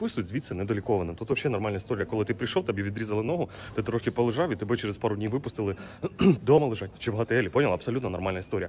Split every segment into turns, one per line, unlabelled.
Писують звідси недолікованим. Тут взагалі нормальна історія. Коли ти прийшов, тобі відрізали ногу, ти трошки полежав і тебе через пару днів випустили вдома лежать чи в готелі. Поняла? Абсолютно нормальна історія.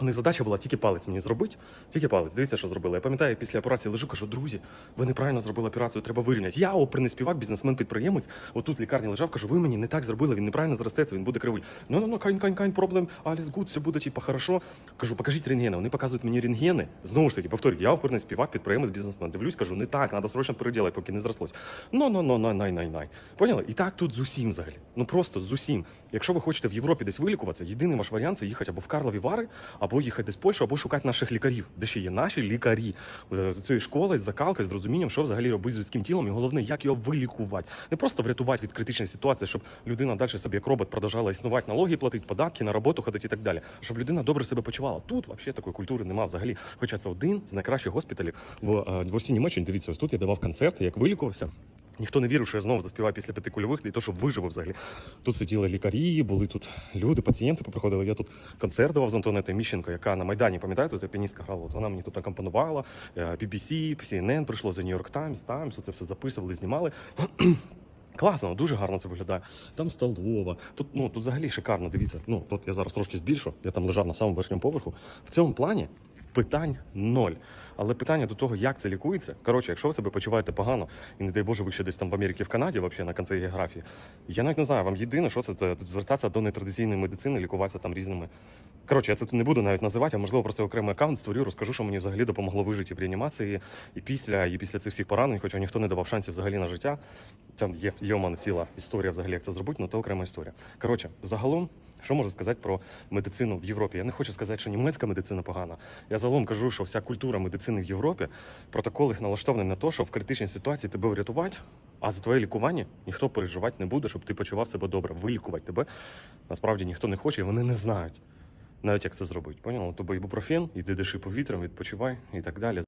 У них задача була тільки палець мені зробити, тільки палець. Дивіться, що зробили. Я пам'ятаю, після операції лежу, кажу, друзі, ви неправильно зробили операцію, треба вирівняти. Я оперний співак, бізнесмен-підприємець. Отут в лікарні лежав, кажу, ви мені не так зробили, він неправильно зростеться, він буде кривий. Ну, ну, ну, кань, кань, кань, проблем, аліс гуд, все буде, типа, хорошо. Кажу, покажіть рентгени. Вони показують мені рентгени. Знову ж таки, повторюю, я оперний співак, підприємець, бізнесмен. Дивлюсь, кажу, не так, треба срочно переділати, поки не зрослось. Ну, ну, ну, най, най, най, най. Поняли? І так тут з усім взагалі. Ну просто з усім. Якщо ви хочете в Європі десь вилікуватися, єдиний ваш варіант це їхати або в Карлові Вари, або їхати в Польщу, або шукати наших лікарів, де ще є наші лікарі з з цієї школи, з закалки, з розумінням, що взагалі робити з людським тілом, і головне, як його вилікувати. Не просто врятувати від критичної ситуації, щоб людина далі собі як робот продовжала існувати, налоги платити, податки, на роботу ходити і так далі. Щоб людина добре себе почувала. Тут взагалі такої культури немає взагалі. Хоча це один з найкращих госпіталів в, е, в усій Німеччині. Дивіться, ось тут я давав концерти, як вилікувався. Ніхто не вірив, що я знову заспіваю після п'яти кульових, і то, що виживу взагалі. Тут сиділи лікарі, були тут люди, пацієнти поприходили. Я тут концерт давав з Антонетою Міщенко, яка на Майдані, пам'ятаєте, за піаністка грала. От вона мені тут акомпонувала, е, BBC, CNN прийшло, The New York Times, Times, це все записували, знімали. Класно, дуже гарно це виглядає. Там столова. Тут ну тут взагалі шикарно. Дивіться. Ну тут я зараз трошки збільшу. Я там лежав на самому верхньому поверху. В цьому плані питань ноль. Але питання до того, як це лікується. Коротше, якщо ви себе почуваєте погано, і не дай Боже, ви ще десь там в Америці, в Канаді, взагалі на кінці географії. Я навіть не знаю, вам єдине, що це звертатися до нетрадиційної медицини, лікуватися там різними. Коротше, я це тут не буду навіть називати, а можливо про це окремий аккаунт створю, розкажу, що мені взагалі допомогло вижити в реанімації і після, і після цих всіх поранень, хоча ніхто не давав шансів взагалі на життя. Там є, мене ціла історія взагалі, як це зробити, але то окрема історія. Коротше, загалом, що можу сказати про медицину в Європі? Я не хочу сказати, що німецька медицина погана. Я загалом кажу, що вся культура медицини в Європі, протокол їх налаштований на те, що в критичній ситуації тебе врятувати, а за твоє лікування ніхто переживати не буде, щоб ти почував себе добре. Вилікувати тебе насправді ніхто не хоче, і вони не знають навіть як це зробити. Поняла? Тобі ібупрофен, іди диши повітрям, відпочивай і так далі.